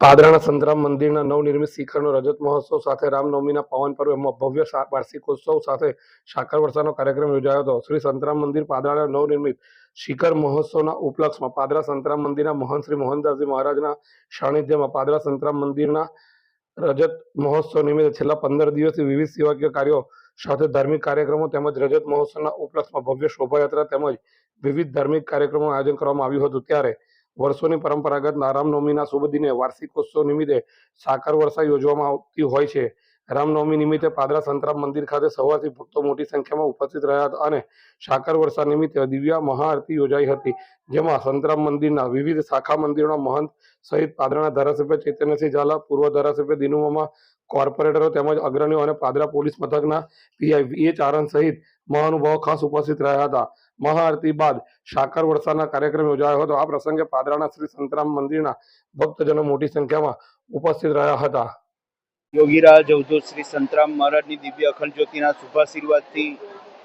પાદરાના સંતરામ મંદિરના નવનિર્મિત શિખરનો રજત મહોત્સવ સાથે રામનવમીના પાવન પર્વમાં ભવ્ય વાર્ષિકોત્સવ સાથે સાકર વર્ષાનો કાર્યક્રમ યોજાયો હતો. શ્રી સંતરામ મંદિર પાદરાના નવનિર્મિત શિખર મહોત્સવના ઉપલક્ષમાં પાદરા સંતરામ મંદિરના મહંત શ્રી મોહનદાસજી મહારાજના સાનિધ્યમાં પાદરા સંતરામ મંદિરના રજત મહોત્સવ નિમિત્તે છેલ્લા પંદર દિવસથી વિવિધ સેવાકીય કાર્યો સાથે ધાર્મિક કાર્યક્રમો તેમજ રજત મહોત્સવના ઉપલક્ષમાં ભવ્ય શોભાયાત્રા તેમજ વિવિધ ધાર્મિક કાર્યક્રમો આયોજન કરવામાં આવ્યું હતું. ત્યારે વર્ષોની પરંપરાગત રામનવમીના શુભ દિને વાર્ષિકોત્સવ નિમિત્તે સાકર વર્ષા યોજવામાં આવતી હોય છે. રામનવમી નિમિત્તે પાદરા સંતરામ મંદિર ખાતે સવારથી ભક્તો મોટી સંખ્યામાં ઉપસ્થિત રહ્યા હતા અને સાકર વર્ષા નિમિત્તે દિવ્ય મહાઆરતી યોજાઈ હતી, જેમાં સંતરામ મંદિરના વિવિધ શાખા મંદિરોના મહંત સહિત પાદરાના ધારાસભ્ય ચૈતન્યસિંહ ઝાલા, પૂર્વ ધારાસભ્ય દિનુમામા, કોર્પોરેટરો તેમજ અગ્રણીઓ અને પાદરા પોલીસ મથકના પીઆઈ વી એચ આનંદ સહિત મહાનુભાવો ખાસ ઉપસ્થિત રહ્યા હતા. મહાઆરતી બાદ સાકર વર્ષાના કાર્યક્રમ યોજાયો હતો. આ પ્રસંગે પાદરાના શ્રી સંતરામ મંદિરના ભક્તજનો મોટી સંખ્યામાં ઉપસ્થિત રહ્યા હતા. યોગીરાજ અવધૂત શ્રી સંતરામ મહારાજની દિવ્ય અખંડ જ્યોતિના શુભાશીર્વાદથી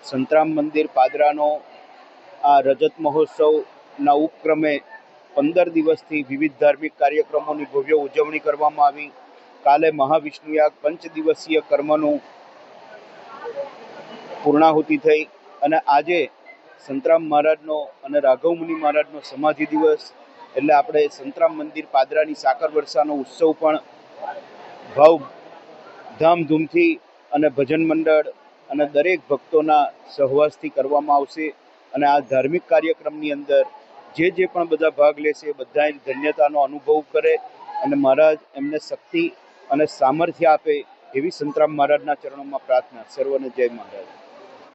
સંતરામ મંદિર પાદરાનો આ રજત મહોત્સવના ઉપક્રમે પંદર દિવસથી વિવિધ ધાર્મિક કાર્યક્રમોની ભવ્ય ઉજવણી કરવામાં આવી. કાલે મહાવિષ્ણુયાગ પંચ દિવસીય કર્મનું પૂર્ણાહુતિ થઈ અને આજે સંતરામ મહારાજનો અને રાઘવ મુનિ મહારાજનો સમાધિ દિવસ, એટલે આપણે સંતરામ મંદિર પાદરાની સાકર વર્ષાનો ઉત્સવ પણ ભાવ ધામધૂમથી અને ભજન મંડળ અને દરેક ભક્તોના સહવાસથી કરવામાં આવશે. અને આ ધાર્મિક કાર્યક્રમની અંદર જે જે પણ બધા ભાગ લેશે એ બધાએ ધન્યતાનો અનુભવ કરે અને મહારાજ એમને શક્તિ અને સામર્થ્ય આપે એવી સંતરામ મહારાજના ચરણોમાં પ્રાર્થના. સર્વને જય મહારાજ.